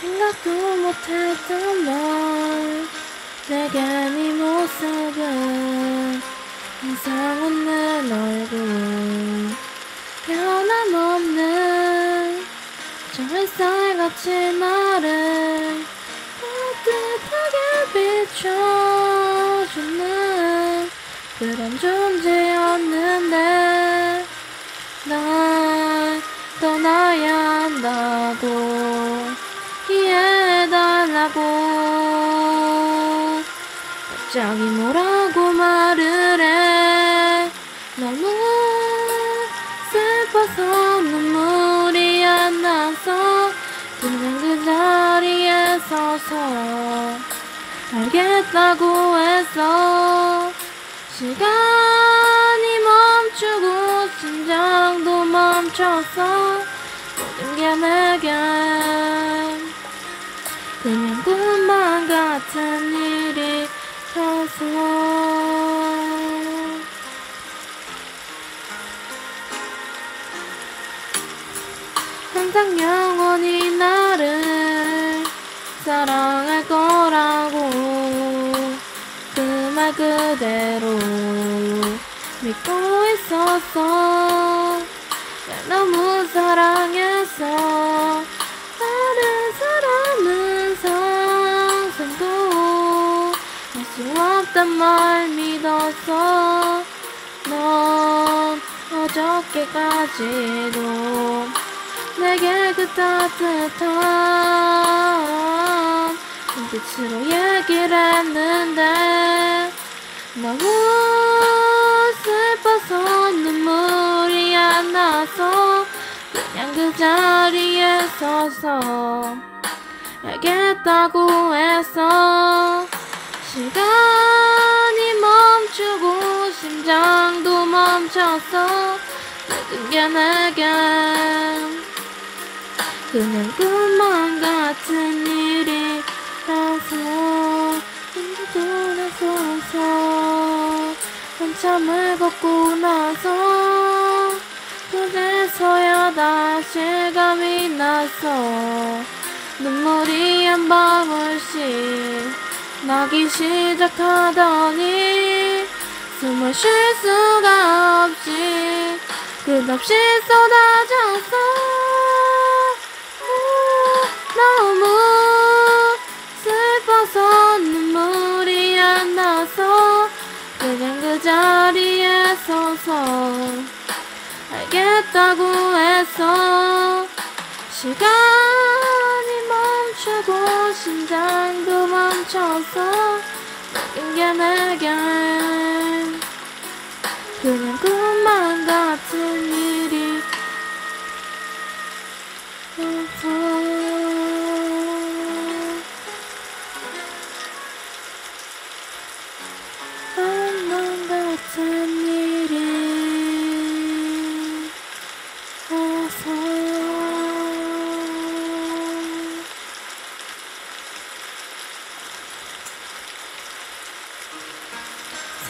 생각도 못했던 널 내게 네 모습은 항상 웃는 얼굴. 변함없는 저 햇살 같이 나를 따뜻하게 비춰주는 그런 존재였는데 갑자기 뭐라고 말을 해. 너무 슬퍼서 눈물이 안 나서 그냥 그 자리에 서서 알겠다고 했어. 시간이 멈추고 심장도 멈췄어 모든 게 내겐 그냥 꿈만 같은 일이라서 항상 영원히 나를 사랑할 거라고. 그 말 그대로 믿고 있었어. 날 너무 사랑해서 수 없단 말 믿었어 넌 어저께까지도 내게 그 따뜻한 눈빛으로 얘기를 했는데 너무 슬퍼서 눈물이 안 나서 그냥 그 자리에 서서 알겠다고 했어 시간이 멈추고 심장도 멈췄어. 모든 게 내겐 그냥 꿈만 같은 일이라서 돌아서서 한참을 걷고 나서 그제서야 다시 감이 나서 눈물이 한 방울씩 나기 시작하더니 숨을 쉴 수가 없이 끝없이 쏟아졌어 너무 슬퍼서 눈물이 안 나서 그냥 그 자리에 서서 알겠다고 했어 시간이 멈추고 심장도 게 내겐 그냥 꿈만 같은 일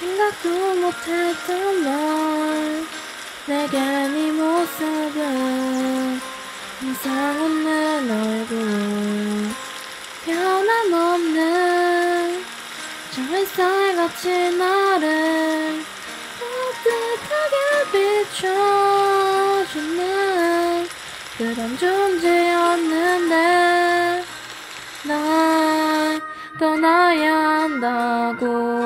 생각도 못했던 널 내게 네 모습은 항상 웃는 얼굴. 변함없는 저 햇살같이 나를 따뜻하게 비춰주는 그런 존재였는데. 날 떠나야 한다고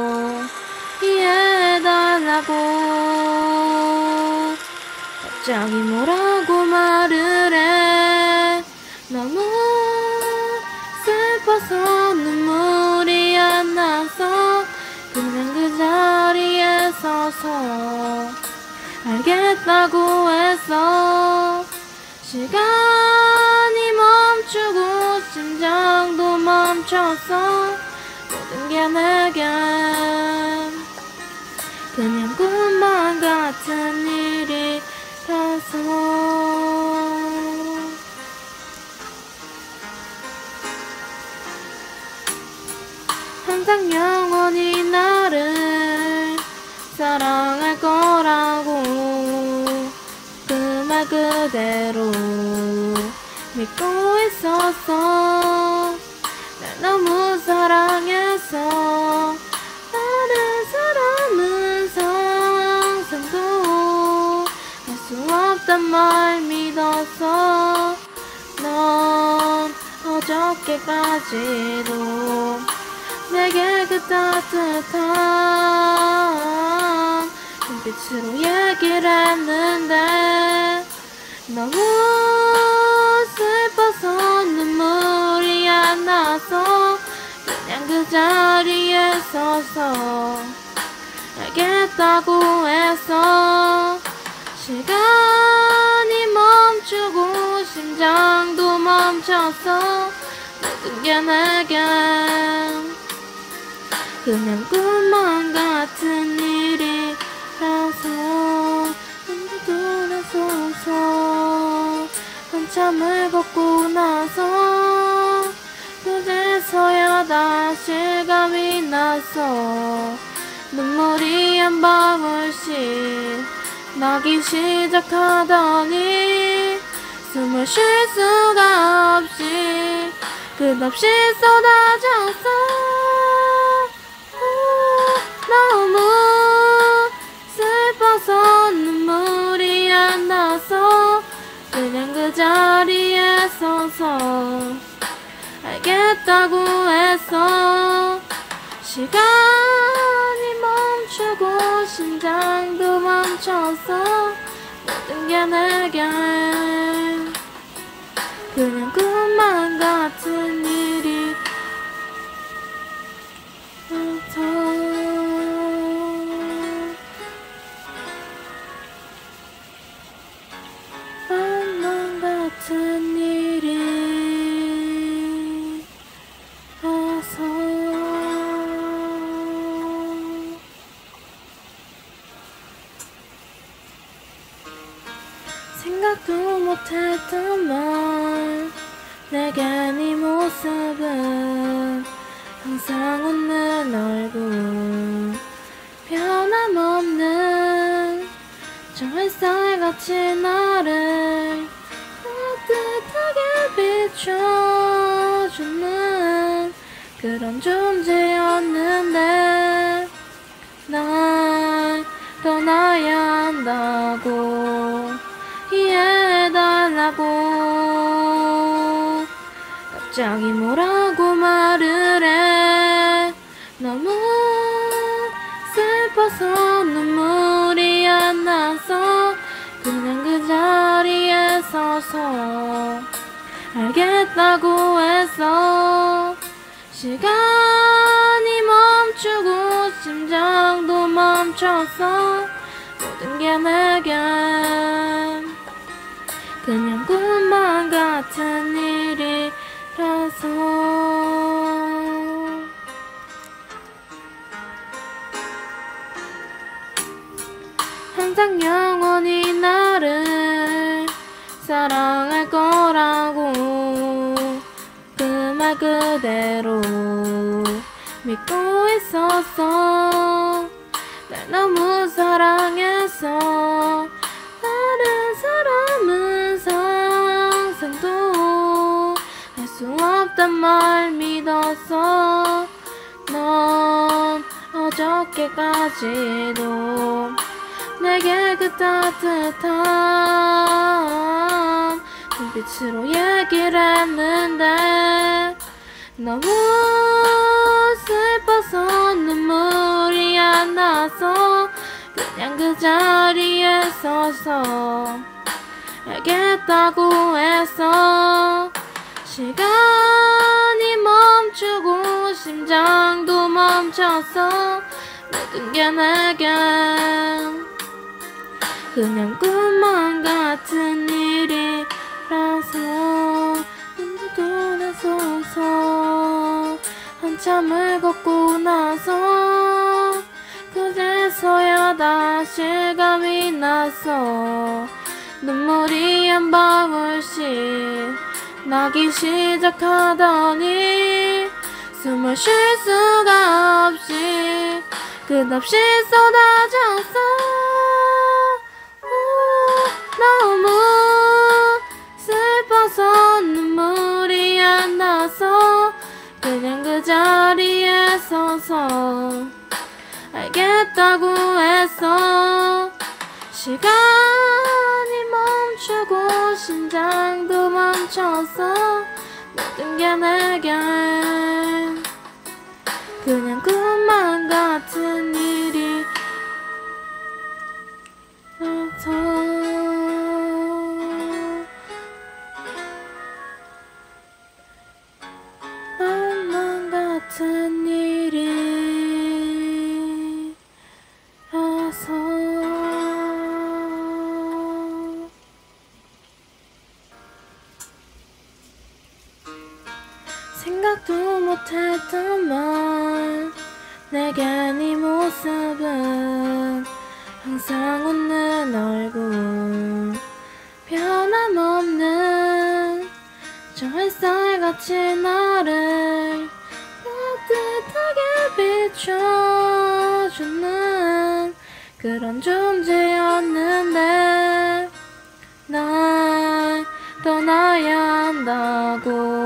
갑자기 뭐라고 말을 해. 너무 슬퍼서 눈물이 안 나서 그냥 그 자리에 서서 알겠다고 했어. 시간이 멈추고 심장도 멈췄어. 모든 게 내겐 그냥 꿈만 같은 일이라서 항상 영원히 나를 사랑할 거라고. 그 말 그대로 믿고 있었어. 너무 사랑해서 없단 말 믿었어 넌 어저께까지도 내게 그 따뜻한 눈빛으로 얘기를 했는데 너무 슬퍼서 눈물이 안 나서 그냥 그 자리에 서서 알겠다고 해서 시간이 멈추고 심장도 멈췄어 모든 게 내겐 그냥 꿈만 같은 일이라서 먼저 돌아서서 한참을 걷고 나서 그제서야 다시 감이 나서 눈물이 한 방울씩 나기 시작하더니 숨을 쉴 수가 없이 끝없이 쏟아졌어. 오, 너무 슬퍼서 눈물이 안 나서 그냥 그 자리에 서서 알겠다고 했어 시간이 멈추고 심장도 멈췄어 모든 게 내겐 그냥 꿈만 같은 생각도 못했던 말. 내게 네 모습은 항상 웃는 얼굴. 변함없는 저 햇살같이 나를 따뜻하게 비춰주는 그런 존재였는데 날 떠나야 한다고 갑자기 뭐라고 말을 해. 너무 슬퍼서 눈물이 안 나서 그냥 그 자리에 서서 알겠다고 했어 시간이 멈추고 심장도 멈췄어 모든 게 내겐 그냥 꿈만 같은 일이라서 항상 영원히 나를 사랑할 거라고 그 말 그대로 믿고 있었어. 날 너무 사랑해서 없단 말 믿었어 넌 어저께까지도 내게 그 따뜻한 눈빛으로 얘기를 했는데 너무 슬퍼서 눈물이 안 나서 그냥 그 자리에 서서 알겠다고 해서 시간이 멈추고 심장도 멈췄어. 모든 게 내겐 그냥 꿈만 같은 일이라서. 먼저 돌아서서 한참을 걷고 나서 그제서야 다시 감이 나서 눈물이 한 방울씩 나기 시작하더니 숨을 쉴 수가 없이 끝없이 쏟아졌어. 오, 너무 슬퍼서 눈물이 안 나서 그냥 자리에 서서 알겠다고 했어. 시간이 멈추고 심장도 멈췄어 모든 게 내겐 그냥 꿈만 같은 일이 라서 생각도 못했던 말 내게 네 모습은 항상 웃는 얼굴 변함없는 저 햇살같이 나를 따뜻하게 비춰주는 그런 존재였는데 날 떠나야 한다고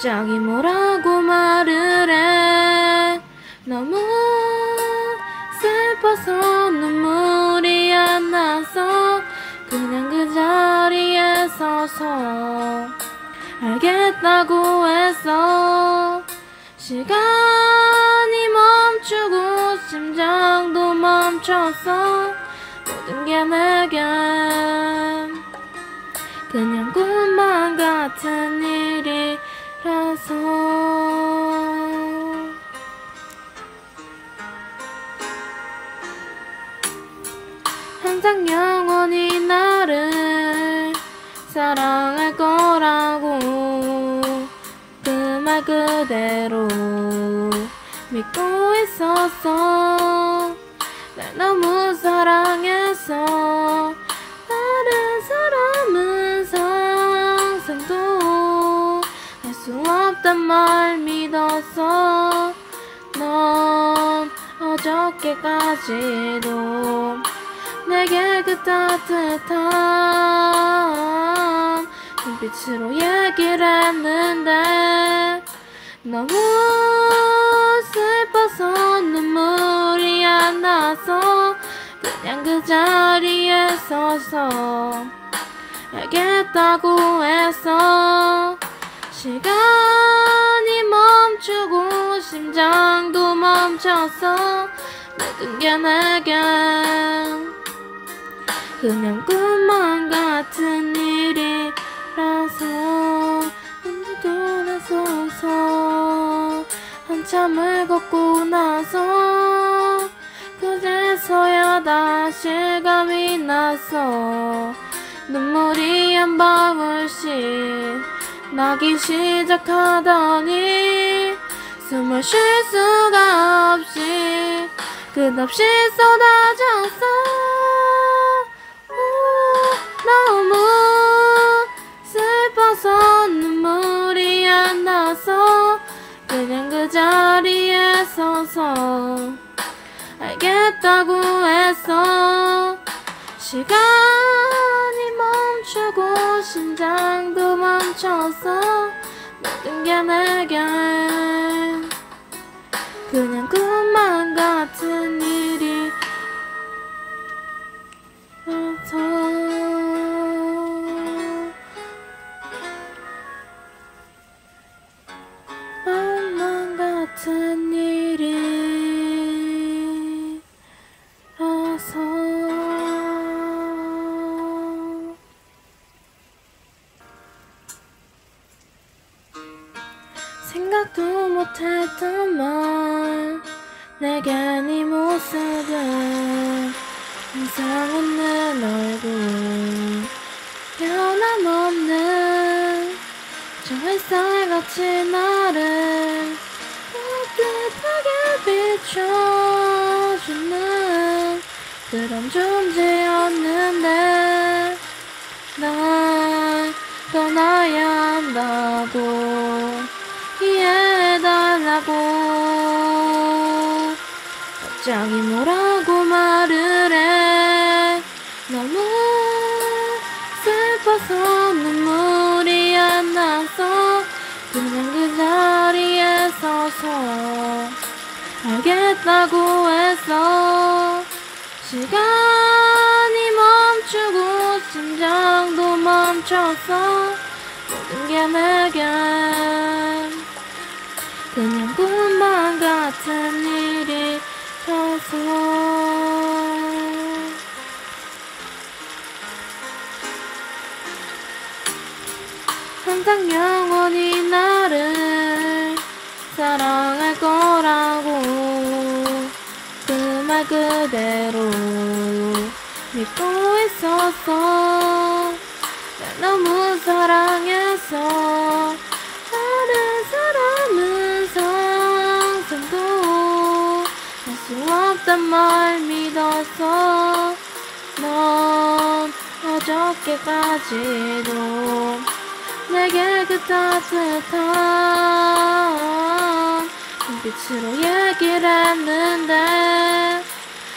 갑자기 뭐라고 말을 해. 너무 슬퍼서 눈물이 안 나서 그냥 그 자리에 서서 알겠다고 했어 시간이 멈추고 심장도 멈췄어 모든 게 내겐 그냥 꿈만 같은 일 항상 영원히 나를 사랑할 거라고 그 말 그대로 믿고 있었어. 날 너무 사랑해서 없단 말 믿었어 넌 어저께까지도 내게 그 따뜻한 눈빛으로 얘기를 했는데 너무 슬퍼서 눈물이 안 나서 그냥 그 자리에 서서 알겠다고 했어 시간이 멈추고 심장도 멈췄어. 모든 게 내겐 그냥 꿈만 같은 일이라서 혼자 돌아서서 한참을 걷고 나서 그제서야 다시 실감이 나서 눈물이 한 방울씩 나기 시작하더니 숨을 쉴 수가 없이 끝없이 쏟아졌어. 오, 너무 슬퍼서 눈물이 안 나서 그냥 그 자리에 서서 알겠다고 했어. 시간이 멈추고 심장도 멈췄어 모든 게 내겐 그냥 꿈만 같은 일이 라 생각도 못했던 말 내게 네 모습은 항상 웃는 얼굴. 변함없는 저 햇살같이 나를 따뜻하게 비춰주는 그런 존재였는데 심장이 뭐라고 말을 해. 너무 슬퍼서 눈물이 안 나서 그냥 그 자리에 서서. 알겠다고 했어 시간이 멈추고 심장도 멈춰서 모든 게 내겐 그냥 꿈만 같은 일 항상 영원히 나를 사랑할 거라고. 그 말 그대로 믿고 있었어. 날 너무 사랑해서 수 없단 말 믿었어 넌 어저께까지도 내게 그 따뜻한 눈빛으로 얘기를 했는데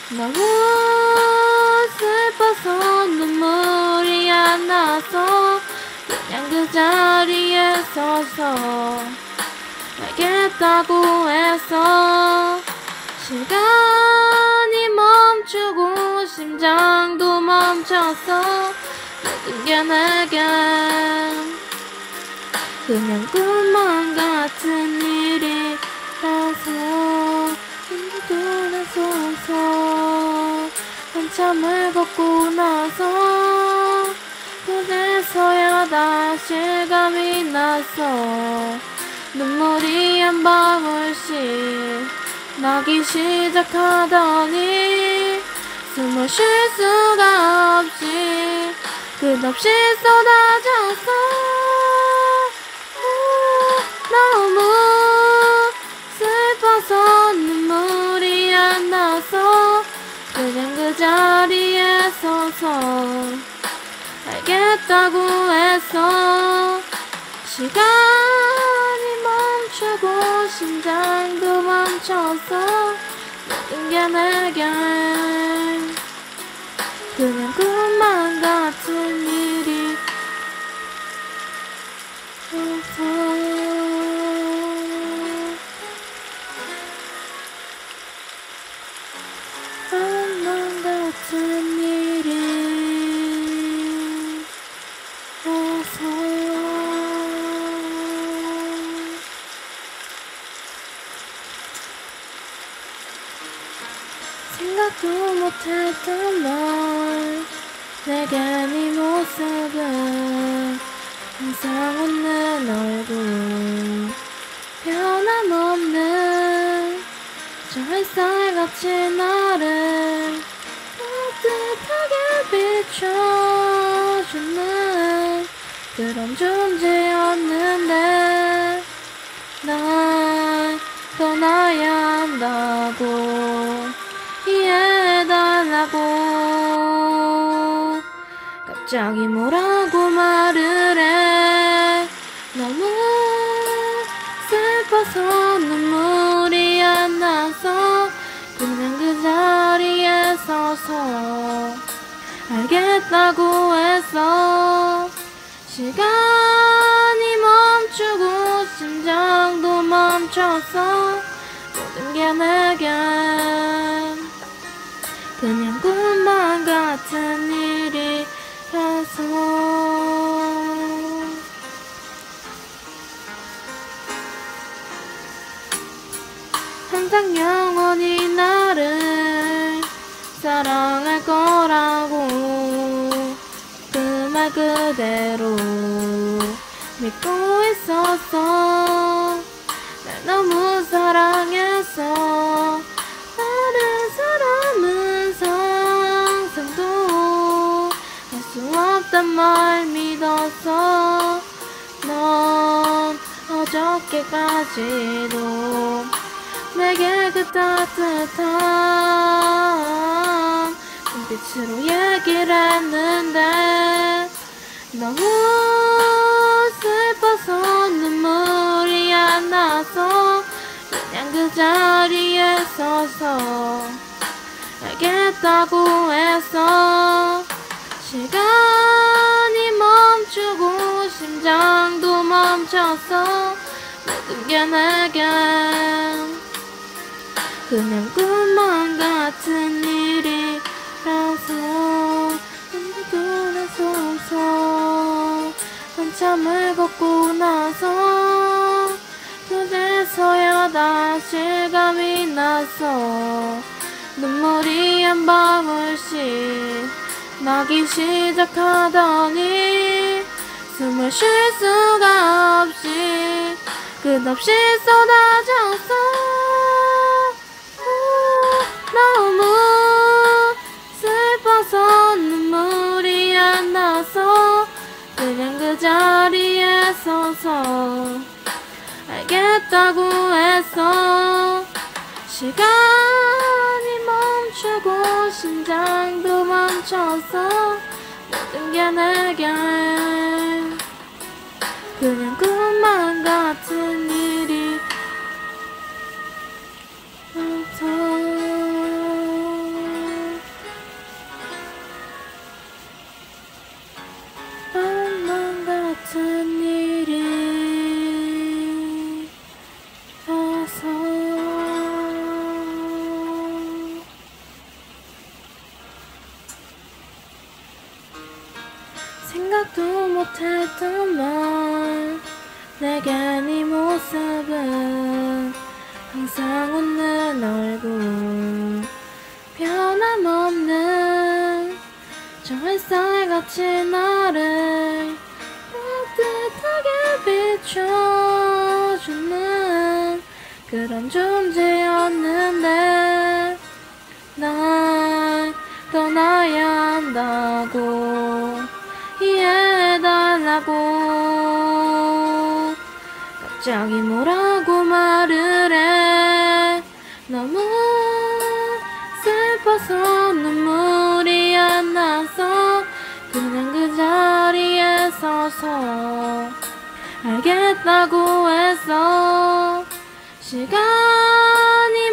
너무 슬퍼서 눈물이 안 나서 그냥 그 자리에 서서 알겠다고 해서 시간이 멈추고 심장도 멈췄어. 모든 게 내겐 그냥 꿈만 같은 일이라서 눈을 서서 한참을 걷고 나서 그제서야 다시 실감이 났어 눈물이 한 방울씩 나기 시작하더니 숨을 쉴 수가 없이 끝없이 쏟아졌어 너무 슬퍼서 눈물이 안 나서 그냥 그 자리에 서서 알겠다고 했어 시간이 멈추고 심장도 멈췄어 모든 게 내겐 그냥 꿈만 같은 일 생각도 못했던 널 내게 네 모습은 항상 웃는 얼굴. 변함없는 저 햇살 같이 나를 따뜻하게 비춰주는 그런 존재였는데 갑자기 뭐라고 말을 해. 너무 슬퍼서 눈물이 안 나서 그냥 그 자리에 서서 알겠다고 했어. 시간이 멈추고 심장도 멈췄어 모든 게 내겐 그냥 꿈만 같은 일 항상 영원히 나를 사랑할 거라고. 그 말 그대로 믿고 있었어. 날 너무 사랑해서 다른 사람은 상상도 할 수 없단 말 믿었어 넌 어저께까지도 내게 그 따뜻한 눈빛으로 얘기를 했는데 너무 슬퍼서 눈물이 안 나서 그냥 그 자리에 서서 알겠다고 했어 시간이 멈추고 심장도 멈췄어. 모든 게 내겐 그냥 꿈만 같은 일이라서 눈물나서서 한참을 걷고 나서 그제서야 다시 감이 나서 눈물이 한 방울씩 나기 시작하더니 숨을 쉴 수가 없이 끝없이 쏟아졌어 자리에 서서 알겠다고 했어 시간이 멈추고 심장도 멈춰서 모든 게 내게 그냥 꿈만 같은 일 생각도 못했던 말 내게 네 모습은 항상 웃는 얼굴. 변함없는 저 햇살같이 나를 따뜻하게 비춰주는 그런 존재였는데 갑자기 뭐라고 말을 해. 너무 슬퍼서 눈물이 안 나서 그냥 그 자리에 서서 알겠다고 했어. 시간이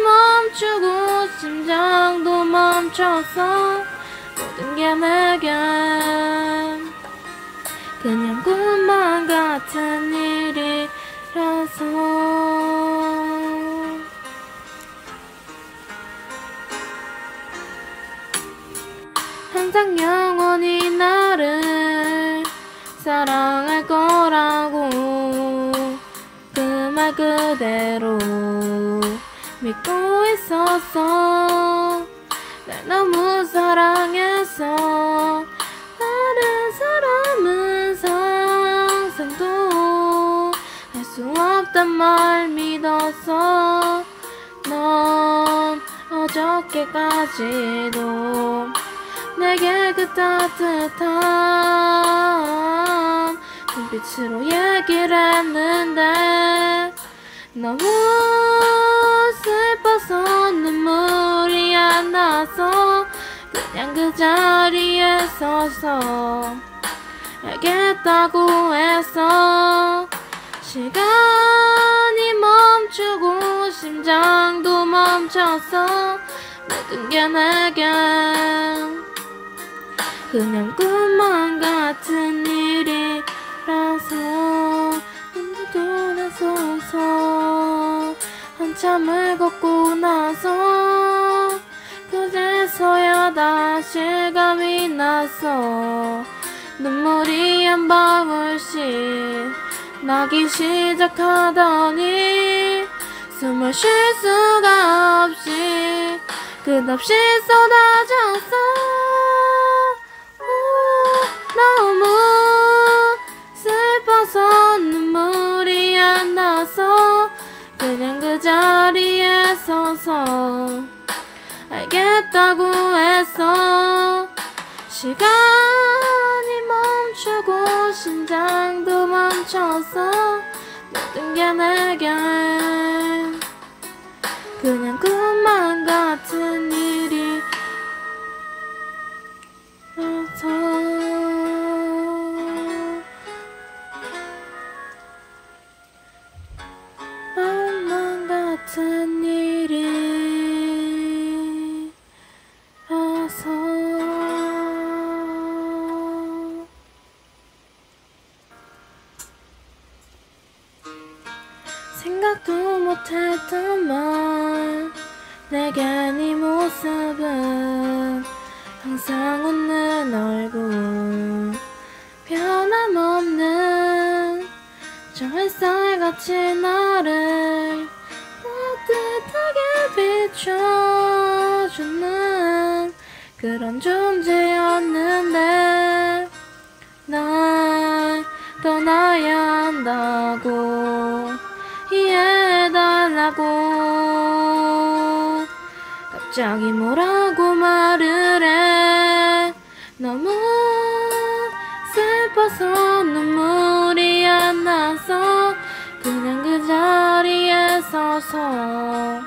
멈추고 심장도 멈춰서 모든 게 내게 그냥 꿈만 같은 일이라서 항상 영원히 나를 사랑할 거라고. 그 말 그대로 믿고 있었어. 날 너무 사랑해서 없단 말 믿었어 넌 어저께까지도 내게 그 따뜻한 눈빛으로 얘기를 했는데 너무 슬퍼서 눈물이 안 나서 그냥 그 자리에 서서 알겠다고 했어 시간이 멈추고 심장도 멈춰서 모든 게 내게 그냥 꿈만 같은 일이라서 혼자 돌아서서 한참을 걷고 나서 그제서야 다시 감이 나서 눈물이 한 방울씩 나기 시작하더니 숨을 쉴 수가 없이 끝없이 쏟아졌어 우, 너무 슬퍼서 눈물이 안 나서 그냥 그 자리에 서서 알겠다고 했어 시간이 멈추고 심장도 멈춰서 모든 게 내게 그냥 꿈만 같은 일 생각도 못했던 말. 내게 네 모습은 항상 웃는 얼굴. 변함없는 저 햇살같이 나를 따뜻하게 비춰주는 그런 존재였는데 갑자기 뭐라고 말을 해. 너무 슬퍼서 눈물이 안 나서 그냥 그 자리에 서서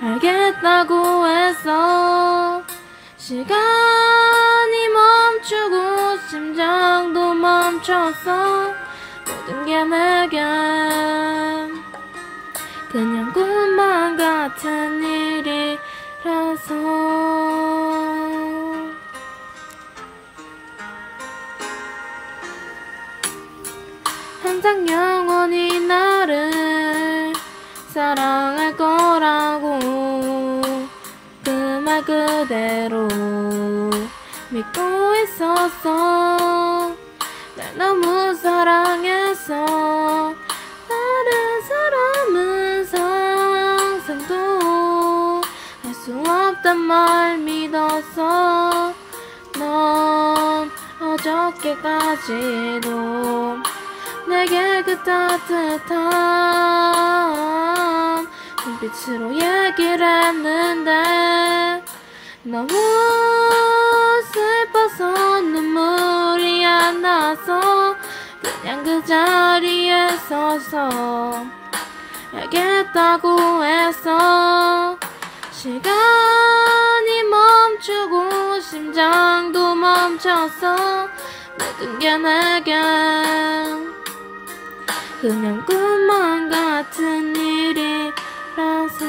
알겠다고 했어 시간이 멈추고 심장도 멈췄어 모든 게 내겐 그냥 꿈만 같은 일이라서 항상 영원히 나를 사랑할 거라고. 그 말 그대로 믿고 있었어. 날 너무 사랑해서 없단 말 믿었어 넌 어저께까지도 내게 그 따뜻한 눈빛으로 얘기를 했는데 너무 슬퍼서 눈물이 안 나서 그냥 그 자리에 서서 알겠다고 했어 시간이 멈추고 심장도 멈췄어. 모든 게 내겐 그냥 꿈만 같은 일이라서.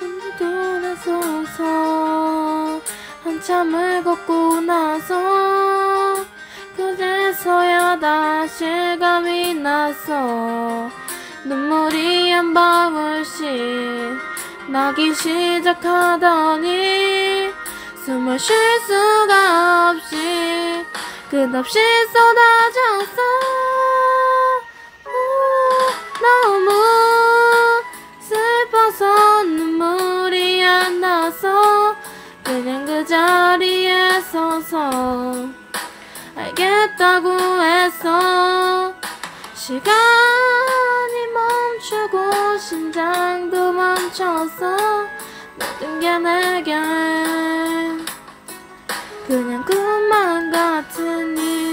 언제 돌아서서 한참을 걷고 나서 그제서야 다시 감이 나서 눈물이 한 방울씩 나기 시작하더니 숨을 쉴 수가 없이 끝없이 쏟아졌어. 너무 슬퍼서 눈물이 안 나서 그냥 그 자리에 서서 알겠다고 했어. 시간이 멈추고 심장도 멈췄어 모든 게 내겐 그냥 꿈만 같은 일